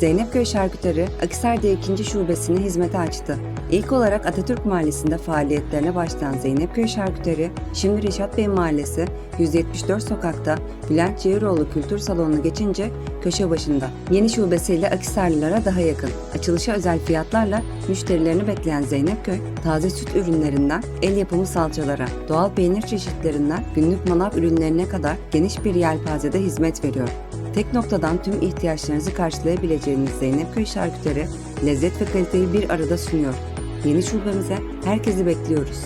Zeynepköy Şarküteri, Akisar'da ikinci şubesini hizmete açtı. İlk olarak Atatürk Mahallesi'nde faaliyetlerine başlayan Zeynepköy Şarküteri, şimdi Reşat Bey Mahallesi 174 sokakta Bülent Ciğeroğlu Kültür Salonu'nu geçince köşe başında. Yeni şubesiyle Akisarlılara daha yakın. Açılışa özel fiyatlarla müşterilerini bekleyen Zeynepköy, taze süt ürünlerinden el yapımı salçalara, doğal peynir çeşitlerinden günlük manav ürünlerine kadar geniş bir yelpazede hizmet veriyor. Tek noktadan tüm ihtiyaçlarınızı karşılayabileceğiniz Zeynepköy Şarküteri lezzet ve kaliteyi bir arada sunuyor. Yeni şubemize herkesi bekliyoruz.